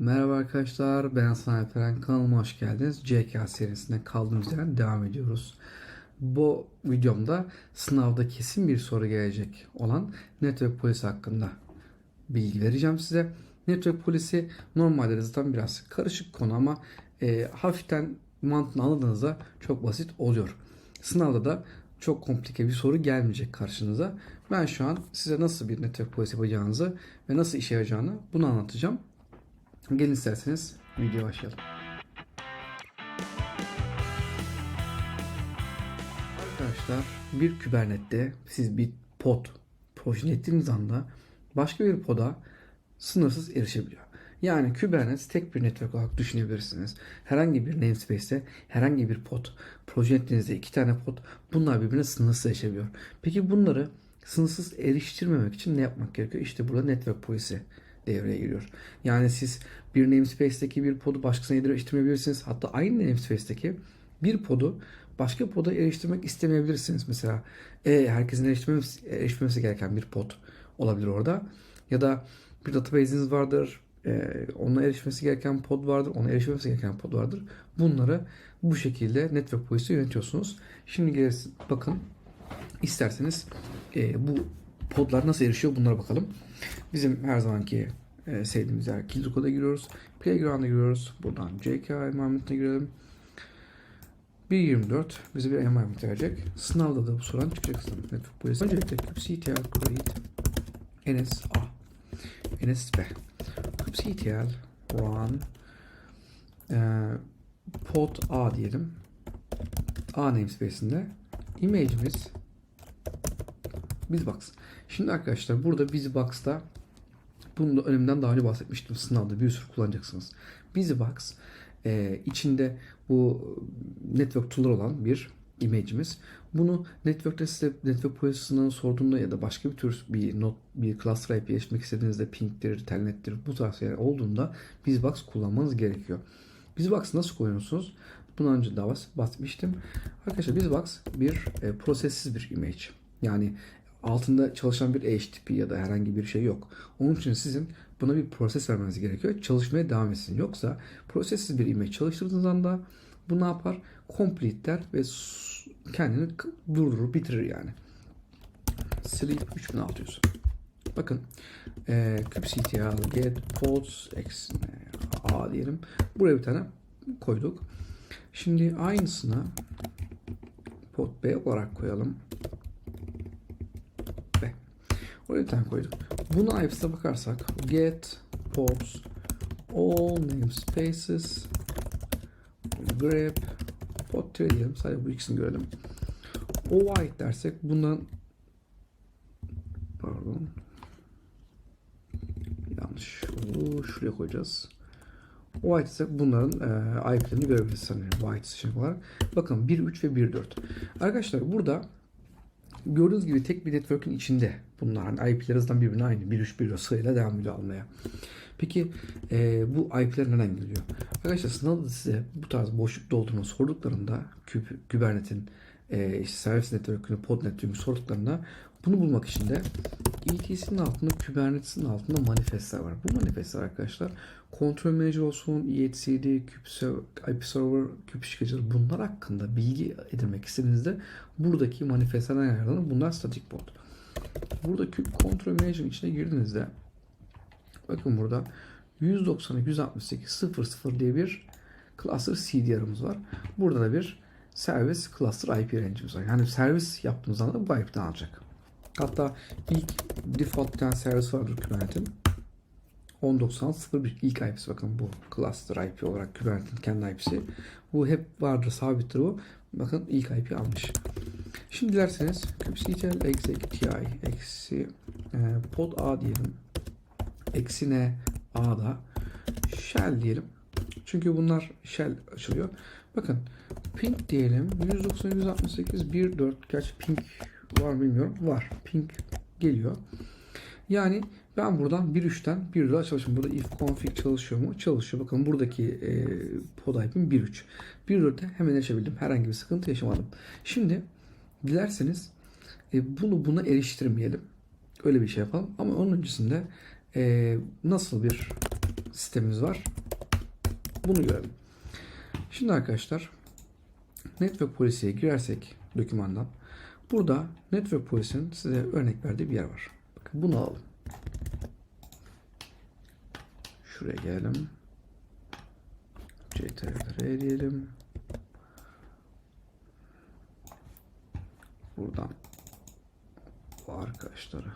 Merhaba arkadaşlar, ben Hasan Alperen. Kanalıma hoş geldiniz. CK serisinde kaldığımız yerden devam ediyoruz. Bu videomda sınavda kesin bir soru gelecek olan network polisi hakkında bilgi vereceğim size. Network polisi normalde zaten biraz karışık konu ama e, hafiften mantığını anladığınızda çok basit oluyor. Sınavda da çok komplike bir soru gelmeyecek karşınıza. Ben şu an size nasıl bir network polisi yapacağınızı ve nasıl işe yarayacağını bunu anlatacağım. Gelin isterseniz videoya başlayalım. Arkadaşlar bir kübernette siz bir pod projelettiğiniz anda başka bir poda sınırsız erişebiliyor. Yani Kubernetes tek bir network olarak düşünebilirsiniz. Herhangi bir namespace'te herhangi bir pod, proje ettiğinizde iki tane pod bunlar birbirine sınırsız erişebiliyor. Peki bunları sınırsız eriştirmemek için ne yapmak gerekiyor? İşte burada network polisi devreye giriyor. Yani siz bir namespace'teki bir podu başkasına eriştirmeyebilirsiniz. Hatta aynı namespace'teki bir podu başka poda eriştirmek istemeyebilirsiniz. Mesela e, herkesin eriştirmemesi, erişmemesi gereken bir pod olabilir orada. Ya da bir database'iniz vardır. E, ona erişmesi gereken pod vardır. Ona erişmemesi gereken pod vardır. Bunları bu şekilde network polisi yönetiyorsunuz. Şimdi gelirsin, bakın isterseniz e, bu podlar nasıl erişiyor bunlara bakalım. Bizim her zamanki e, sevdiğimiz yer Kill Code'a giriyoruz. Playground'a giriyoruz. Buradan JK environment'ına girelim. 1.24 bize bir environment verecek. Sınavda da bu sorudan çıkacak sanırım. Network polisi. Öncelikle kubectl create nsa nsb kubectl run e, pod a diyelim. A namespace'inde image'imiz BizBox. Şimdi arkadaşlar burada BizBox'ta bunu da önümden daha önce bahsetmiştim. Sınavda bir sürü kullanacaksınız. BizBox e, içinde bu network tool'lar olan bir image'imiz. Bunu network'te size network polisinin sorduğunda ya da başka bir tür bir not bir cluster IP erişmek istediğinizde ping'tir, telnettir bu tarz şeyler olduğunda BizBox kullanmanız gerekiyor. BizBox nasıl kullanıyorsunuz? Bundan önce daha bahsetmiştim. Arkadaşlar BizBox bir e, prosessiz bir image. Yani altında çalışan bir HTTP ya da herhangi bir şey yok. Onun için sizin buna bir proses vermeniz gerekiyor. Çalışmaya devam etsin. Yoksa prosessiz bir image çalıştırdığınız anda bu ne yapar? Complete der ve kendini durdurur, bitirir yani. Sleep 3600. Bakın e, kubectl get pods x a diyelim. Buraya bir tane koyduk. Şimdi aynısını pod b olarak koyalım. B. Oraya bir koyduk. Buna IPS'e bakarsak get pods all namespaces grep tier diyelim. Sadece bu ikisini görelim. O white dersek bundan pardon yanlış oldu. Şuraya koyacağız. White ise bunların e, IP'lerini görebiliriz sanırım. White seçenek olarak. Bakın 1.3 ve 1.4. Arkadaşlar burada gördüğünüz gibi tek bir network'ün içinde bunlar hani IP'ler hızdan birbirine aynı. 1.3 1.4 sırayla devam ediyor almaya. Peki e, bu IP'ler nereden geliyor? Arkadaşlar sınavda size bu tarz boşluk doldurma sorduklarında Kubernete'in e, işte servis network'ünü, pod network'ünü sorduklarında bunu bulmak için de ETC'nin altında Kubernetes'in altında manifestler var. Bu manifestler arkadaşlar Control Manager olsun, etcd, IP Server, Kube bunlar hakkında bilgi edinmek istediğinizde buradaki manifestlerden yararlanın. Bunlar static pod. Burada Control Manager'ın içine girdiğinizde bakın burada 192.168.00 diye bir cluster CDR'ımız var. Burada da bir servis cluster IP range'imiz var. Yani servis yaptığımız anda bu IP'den alacak. Hatta ilk default bir tane servis vardır Kubernetes'in. 10.96.01 ilk IP'si bakın bu cluster IP olarak Kubernetes'in kendi IP'si. Bu hep vardır sabittir bu. Bakın ilk IP almış. Şimdi dilerseniz kubectl exec ti eksi e, pod a diyelim. Eksi ne a'da shell diyelim. Çünkü bunlar shell açılıyor. Bakın ping diyelim 190.168.1.4 gerçi ping var bilmiyorum. Var. Ping geliyor. Yani ben buradan 1.3'ten 1.4'e çalışıyorum. Burada if config çalışıyor mu? Çalışıyor. Bakın buradaki e, pod IP'im 1.3. 1.4'e hemen erişebildim. Herhangi bir sıkıntı yaşamadım. Şimdi dilerseniz e, bunu buna eriştirmeyelim. Öyle bir şey yapalım. Ama onun öncesinde e, nasıl bir sistemimiz var. Bunu görelim. Şimdi arkadaşlar Network Policy'ye girersek dokümandan burada Network Policy'nin size örnek verdiği bir yer var. Bakın bunu alalım. Şuraya gelelim. CTRL diyelim. Buradan bu arkadaşları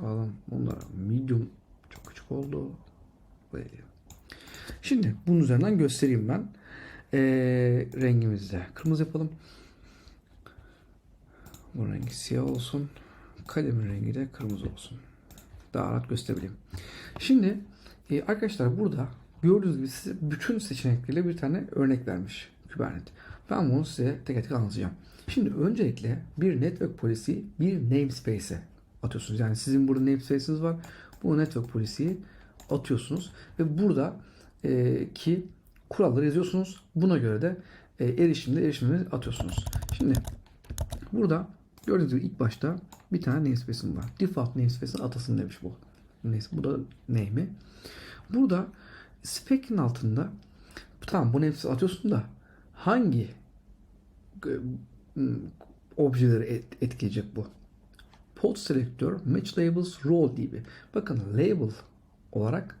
alalım. Bunlar medium çok küçük oldu. Böyle. Şimdi bunun üzerinden göstereyim ben. Ee, rengimizi de kırmızı yapalım. Bu rengi siyah olsun. Kalemin rengi de kırmızı olsun. Daha rahat gösterebileyim. Şimdi e, arkadaşlar burada gördüğünüz gibi size bütün seçenekleriyle bir tane örnek vermiş Kubernetes. Ben bunu size tek tek anlatacağım. Şimdi öncelikle bir network policy bir namespace'e atıyorsunuz. Yani sizin burada namespace'iniz var. Bu network policy'yi atıyorsunuz ve burada e, ki kuralları yazıyorsunuz. Buna göre de e, erişimde erişimleri atıyorsunuz. Şimdi burada gördüğünüz gibi ilk başta bir tane namespace'im var. Default namespace'in atasını demiş bu. Neyse bu da name'i. Burada spec'in altında tamam bu namespace atıyorsun da hangi objeleri et- etkileyecek bu? Pod selektör, match labels, role gibi. Bakın label olarak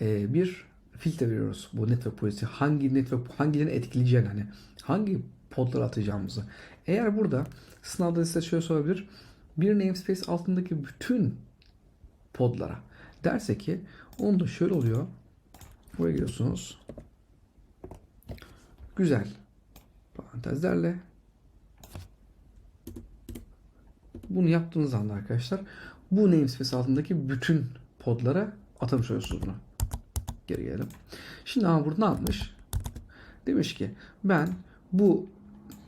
e, bir filtre veriyoruz bu network policy. Hangi network hangilerini etkileyeceğini hani hangi podları atacağımızı. Eğer burada sınavda size şöyle sorabilir. Bir namespace altındaki bütün podlara derse ki onda şöyle oluyor. Buraya giriyorsunuz. Güzel. Parantezlerle bunu yaptığınız anda arkadaşlar bu namespace altındaki bütün podlara atamış oluyorsunuz bunu. Geri gelelim. Şimdi ama burada ne yapmış? Demiş ki ben bu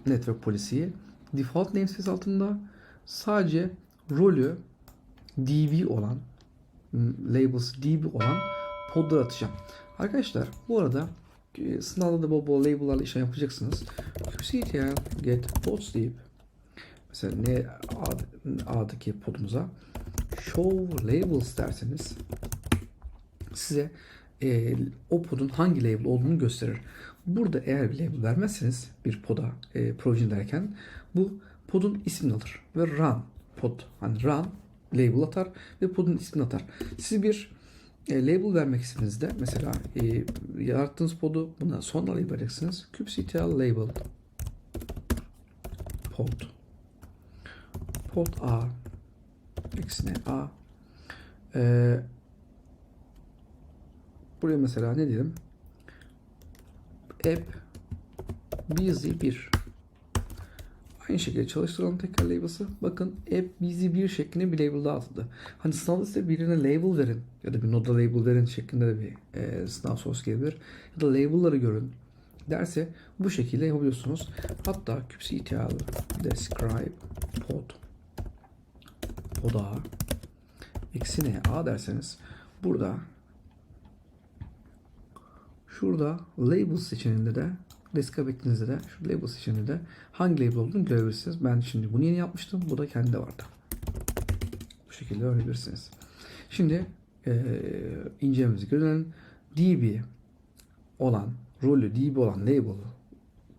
network policy'yi default namespace altında sadece rolü db olan labels db olan podlara atacağım. Arkadaşlar bu arada e, sınavda da bol bol label'larla işlem yapacaksınız. qctl get pods deyip mesela ne ad, A'daki podumuza show labels derseniz size e, o podun hangi label olduğunu gösterir. Burada eğer label vermezseniz bir poda e, provision derken bu podun ismini alır ve run pod hani run label atar ve podun ismini atar. Siz bir e, label vermek istediğinizde mesela e, yarattığınız podu buna sonra label vereceksiniz. kubectl label pod pod a eksine a e, buraya mesela ne diyelim app busy 1 Aynı şekilde çalıştıralım tekrar label'sı. Bakın app busy 1 şeklinde bir label daha atıldı. Hani sınavda size birine label verin ya da bir noda label verin şeklinde de bir e, sınav sorusu gelebilir. Ya da label'ları görün derse bu şekilde yapabiliyorsunuz. Hatta kubectl describe pod pod a eksine a derseniz burada şurada label seçeneğinde de desktop eklinizde de şu label seçeneğinde de hangi label olduğunu görebilirsiniz. Ben şimdi bunu yeni yapmıştım. Bu da kendi vardı. Bu şekilde öğrenebilirsiniz. Şimdi e, incelememizi görelim. DB olan, rolü DB olan label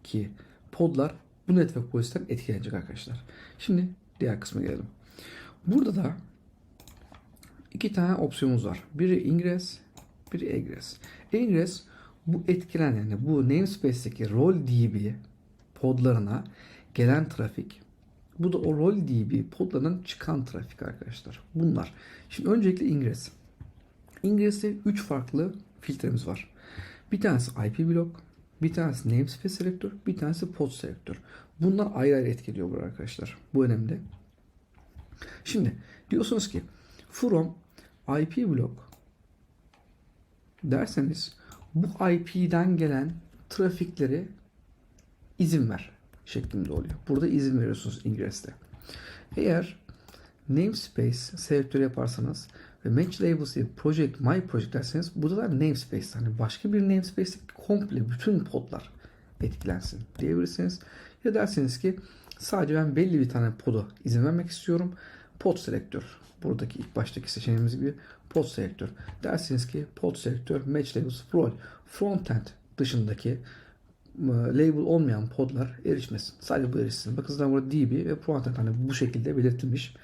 ki podlar bu network policy'den etkilenecek arkadaşlar. Şimdi diğer kısma gelelim. Burada da iki tane opsiyonumuz var. Biri ingress, biri egress. Ingress bu etkilen yani bu namespace'teki rol DB podlarına gelen trafik. Bu da o rol DB podlarından çıkan trafik arkadaşlar. Bunlar. Şimdi öncelikle ingress. Ingress'te 3 farklı filtremiz var. Bir tanesi IP blok, bir tanesi namespace selektör, bir tanesi pod selektör. Bunlar ayrı ayrı etkiliyor bu arkadaşlar. Bu önemli. Şimdi diyorsunuz ki from IP blok derseniz bu IP'den gelen trafikleri izin ver şeklinde oluyor. Burada izin veriyorsunuz ingress'te. Eğer namespace selektörü yaparsanız ve match labels diye project my project derseniz burada da namespace hani başka bir namespace komple bütün podlar etkilensin diyebilirsiniz. Ya derseniz ki sadece ben belli bir tane poda izin vermek istiyorum. Pod selektör. Buradaki ilk baştaki seçeneğimiz gibi pod selektör. Dersiniz ki pod selektör match labels rol frontend dışındaki e, label olmayan podlar erişmesin. Sadece bu erişsin. Bakın zaten burada DB ve frontend hani bu şekilde belirtilmiş.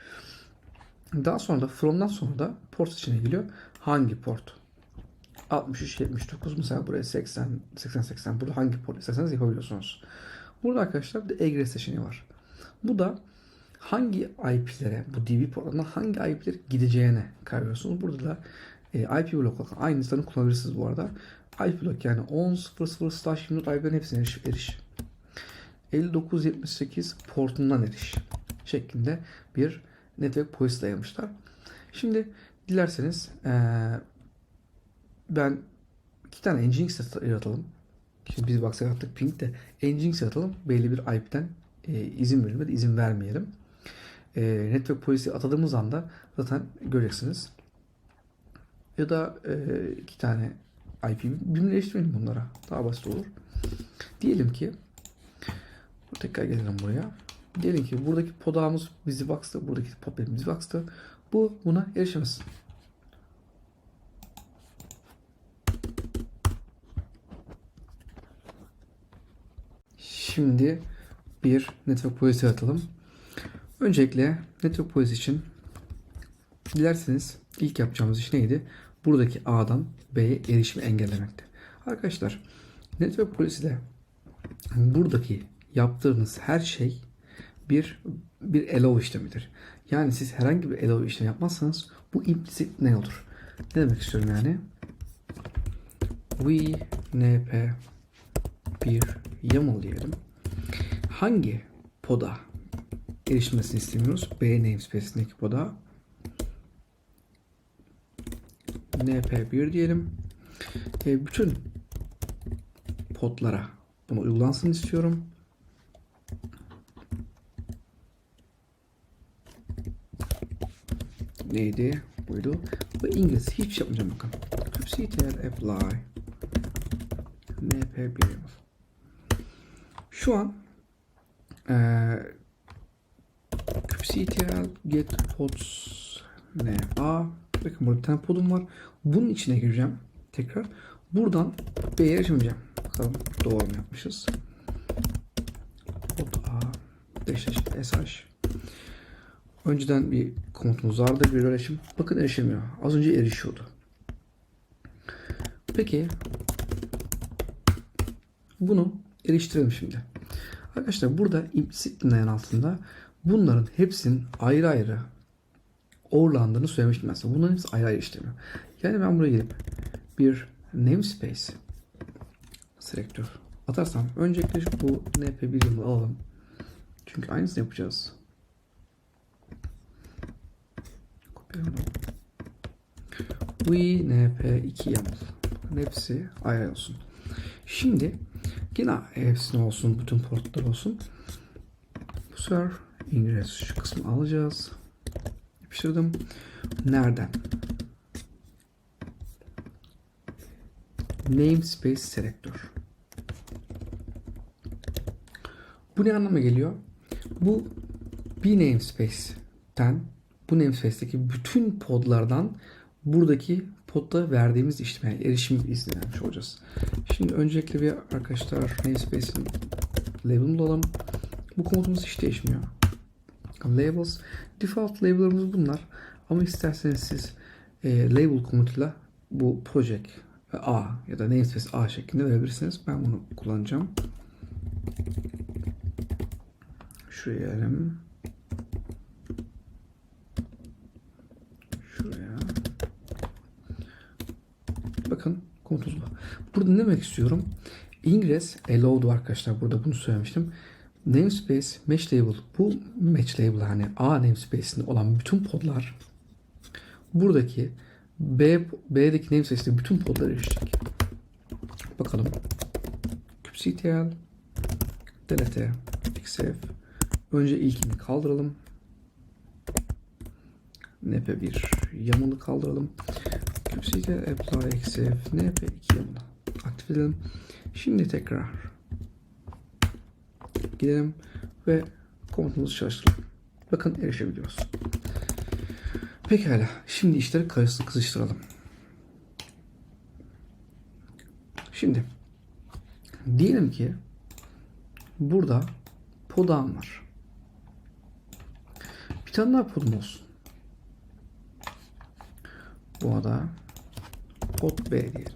Daha sonra da from'dan sonra da port içine geliyor. Hangi port? 63 79 mesela buraya 80 80 80 burada hangi port isterseniz yapabiliyorsunuz. Burada arkadaşlar bir egress seçeneği var. Bu da hangi IP'lere bu DB portlarına hangi IP'lere gideceğine karar. Burada da e, IP blok olarak aynısını kullanabilirsiniz bu arada. IP blok yani 10.00 slash 24 IP'lerin hepsine eriş. eriş. 5978 portundan eriş şeklinde bir network policy dayamışlar. Şimdi dilerseniz eee ben iki tane Nginx yaratalım. Şimdi biz baksa yarattık ping de Nginx yaratalım. Belli bir IP'den e, izin da izin vermeyelim. E, network policy atadığımız anda zaten göreceksiniz. Ya da e, iki tane IP birbirleştirelim bunlara. Daha basit olur. Diyelim ki tekrar gelelim buraya. Diyelim ki buradaki podağımız BusyBox'ta, buradaki pod benim BusyBox'ta. Bu buna erişemez. Şimdi bir network policy atalım. Öncelikle network policy için dilerseniz ilk yapacağımız iş neydi? Buradaki A'dan B'ye erişimi engellemekti. Arkadaşlar network policy'de buradaki yaptığınız her şey bir bir allow işlemidir. Yani siz herhangi bir allow işlemi yapmazsanız bu implicit ne olur? Ne demek istiyorum yani? We np bir YAML diyelim. Hangi poda erişilmesini istemiyoruz? B namespace'indeki poda. np1 diyelim. E, bütün podlara bunu uygulansın istiyorum. Neydi? Buydu. Ve İngiliz hiçbir şey yapmayacağım bakın. kubectl apply np1 şu an ee, kubectl get pods ne a bakın burada bir tane podum var. Bunun içine gireceğim tekrar. Buradan B'ye erişemeyeceğim. Bakalım doğru mu yapmışız. Pod a dash sh Önceden bir komutumuz vardı bir erişim. Bakın erişemiyor. Az önce erişiyordu. Peki bunu eriştirelim şimdi. Arkadaşlar burada implicit dinleyen altında bunların hepsinin ayrı ayrı overlandığını söylemiştim mesela. Bunların hepsi ayrı ayrı işlemiyor. Yani ben buraya gelip bir namespace selektör atarsam öncelikle bu np1'i alalım. Çünkü aynısını yapacağız. We np2 YAML. Hepsi ayrı olsun. Şimdi yine hepsine olsun. Bütün portlar olsun. Bu sefer ingress şu kısmı alacağız. Yapıştırdım. Nereden? Namespace selektör. Bu ne anlama geliyor? Bu bir namespace'ten bu namespace'teki bütün podlardan buradaki podda verdiğimiz işleme erişim izni vermiş olacağız. Şimdi öncelikle bir arkadaşlar namespace'in label'ını bulalım. Bu komutumuz hiç değişmiyor. Labels. Default label'larımız bunlar. Ama isterseniz siz e, label komutuyla bu project A ya da namespace A şeklinde verebilirsiniz. Ben bunu kullanacağım. Şuraya gelelim. Şuraya. Bakın komutumuz bu. Burada ne demek istiyorum? Ingress allowed arkadaşlar. Burada bunu söylemiştim. Namespace mesh label. Bu mesh label hani A namespace'inde olan bütün podlar buradaki B, B'deki namespace'de bütün podlara erişecek. Bakalım. kubectl delete xf önce ilkini kaldıralım. np1 yamını kaldıralım. kubectl apply xf np2 yamını aktif edelim. Şimdi tekrar gidelim ve komutumuzu çalıştıralım. Bakın erişebiliyoruz. Pekala. Şimdi işleri kızıştıralım. Şimdi diyelim ki burada podağım var. Bir tane daha podum olsun. Bu da pod B diyelim.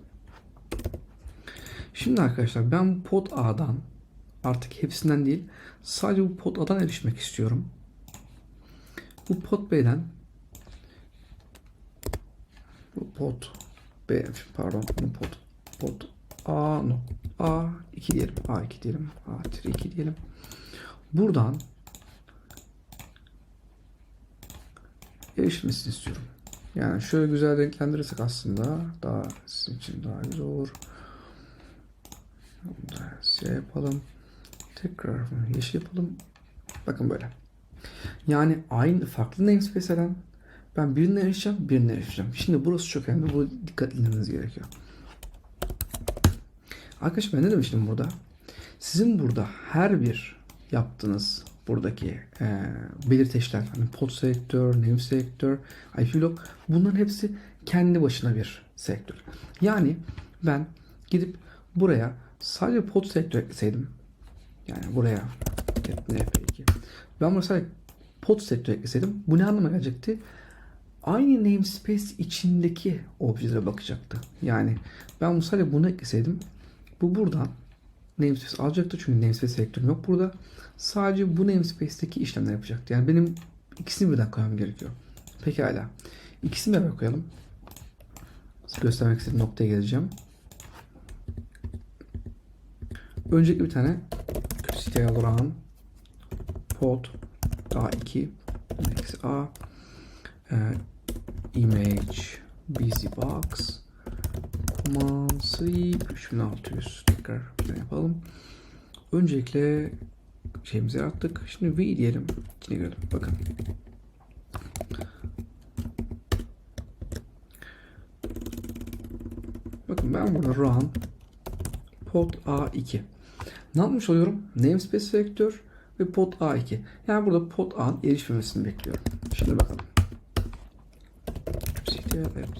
Şimdi arkadaşlar ben pod A'dan artık hepsinden değil sadece bu pod A'dan erişmek istiyorum. Bu pod B'den bu pod B pardon bu pod pod A no A 2 diyelim A 2 diyelim A 2 diyelim. Buradan erişmesini istiyorum. Yani şöyle güzel renklendirirsek aslında daha sizin için daha güzel olur. Bunu da siyah yapalım. Tekrar yeşil yapalım. Bakın böyle. Yani aynı farklı namespace'den ben birine erişeceğim, birine erişeceğim. Şimdi burası çok önemli. Bu dikkat etmeniz gerekiyor. Arkadaşlar ben ne demiştim burada? Sizin burada her bir yaptığınız buradaki e, belirteçler, hani pod sektör, name sektör, IP log bunların hepsi kendi başına bir sektör. Yani ben gidip buraya sadece pod sektör ekleseydim yani buraya np2 ben buraya sadece pod sektör ekleseydim bu ne anlama gelecekti? Aynı namespace içindeki objelere bakacaktı. Yani ben bu sadece bunu ekleseydim bu buradan namespace alacaktı çünkü namespace sektörüm yok burada. Sadece bu namespace'teki işlemler yapacaktı. Yani benim ikisini birden koymam gerekiyor. Pekala. İkisini beraber koyalım. Göstermek istediğim noktaya geleceğim. Öncelikle bir tane Run pod A2 eksi A e, image busybox command sweep 3600 tekrar bir yapalım. Öncelikle şeyimizi yarattık. Şimdi V diyelim. İçine girelim. Bakın. Bakın ben burada run pod A2. Ne yapmış oluyorum? Namespace vektör ve pod A2. Yani burada pod A'nın erişmemesini bekliyorum. Şimdi bakalım.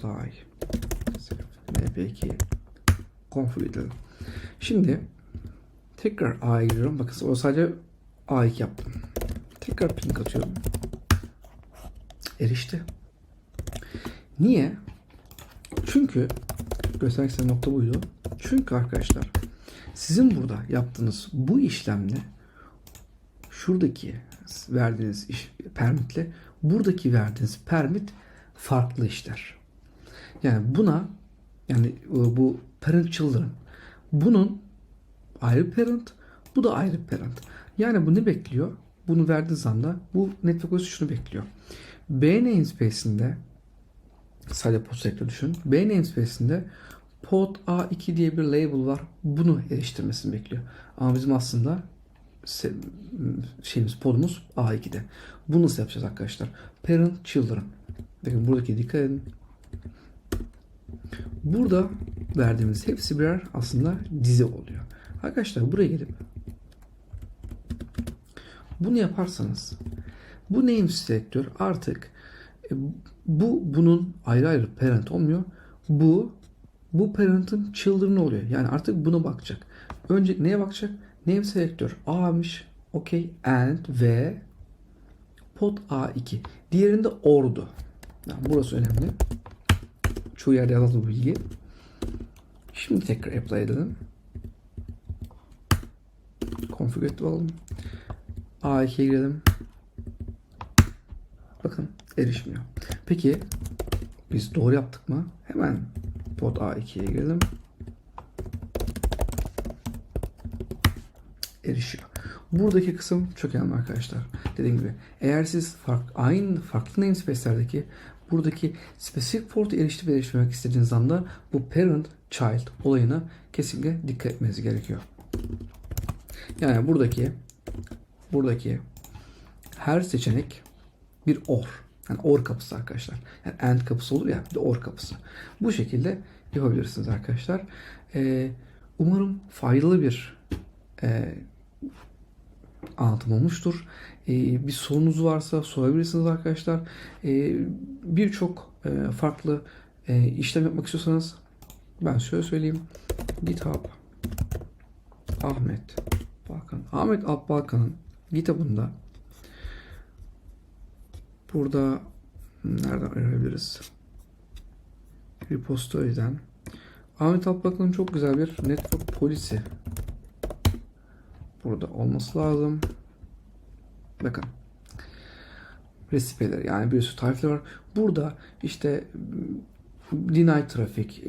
apply np2 config edelim. Şimdi tekrar A'ya giriyorum. Bakın o sadece A2 yaptım. Tekrar ping atıyorum. Erişti. Niye? Çünkü göstermek nokta buydu. Çünkü arkadaşlar sizin burada yaptığınız bu işlemle şuradaki verdiğiniz iş permitle buradaki verdiğiniz permit farklı işler. Yani buna yani bu parent children bunun ayrı parent bu da ayrı parent. Yani bu ne bekliyor? Bunu verdiği anda bu network OS şunu bekliyor. B namespace'inde sadece sektörü düşün. B namespace'inde pod A2 diye bir label var. Bunu eriştirmesini bekliyor. Ama bizim aslında şeyimiz podumuz A2'de. Bunu nasıl yapacağız arkadaşlar? Parent children. Bakın buradaki dikkat edin. Burada verdiğimiz hepsi birer aslında dizi oluyor. Arkadaşlar buraya gelip bunu yaparsanız bu name sektör artık e, bu bunun ayrı ayrı parent olmuyor. Bu bu parent'ın children oluyor. Yani artık buna bakacak. Önce neye bakacak? Name sektör A'mış. Okey. And ve pod A2. Diğerinde ordu. Yani burası önemli. Çoğu yerde yazılı bu bilgi. Şimdi tekrar apply edelim. Configure alalım. A2'ye girelim. Bakın erişmiyor. Peki biz doğru yaptık mı? Hemen pod A2'ye girelim. Erişiyor. Buradaki kısım çok önemli arkadaşlar. Dediğim gibi eğer siz farklı, aynı farklı namespace'lerdeki buradaki spesifik port'a erişti ve erişmemek istediğiniz anda bu parent child olayına kesinlikle dikkat etmeniz gerekiyor. Yani buradaki buradaki her seçenek bir OR. Yani OR kapısı arkadaşlar. Yani AND kapısı olur ya bir de OR kapısı. Bu şekilde yapabilirsiniz arkadaşlar. Ee, umarım faydalı bir e, anlatım olmuştur. E, bir sorunuz varsa sorabilirsiniz arkadaşlar. E, Birçok e, farklı e, işlem yapmak istiyorsanız ben şöyle söyleyeyim. GitHub Ahmet Balkan. Ahmet Alp Balkan'ın GitHub'ında burada nereden arayabiliriz? Repository'den Ahmet Alp Balkan'ın çok güzel bir network polisi burada olması lazım. Bakın resipeler yani bir sürü tarifler var. Burada işte deny trafik,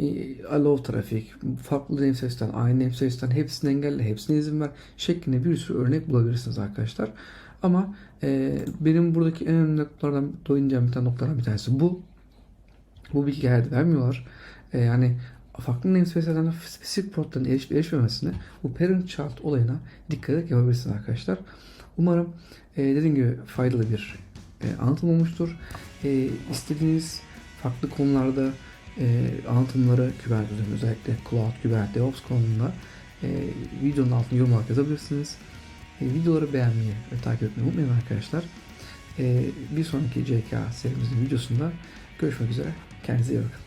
allow trafik, farklı namespace'ten, aynı namespace'ten hepsini engelle, hepsine izin ver şeklinde bir sürü örnek bulabilirsiniz arkadaşlar. Ama e, benim buradaki en önemli noktalardan doyunacağım bir tane noktalardan bir tanesi bu. Bu bilgi her vermiyorlar. E, yani farklı namespace'lerden spesifik portların erişip erişmemesini bu parent child olayına dikkat ederek yapabilirsiniz arkadaşlar. Umarım e, dediğim gibi faydalı bir e, anlatım olmuştur. E, istediğiniz farklı konularda e, anlatımları Kubernetes özellikle Cloud, Kubernetes, DevOps konusunda e, videonun altına yorum olarak yazabilirsiniz. E, videoları beğenmeyi ve takip etmeyi unutmayın arkadaşlar. E, bir sonraki CK serimizin videosunda görüşmek üzere. Kendinize iyi bakın.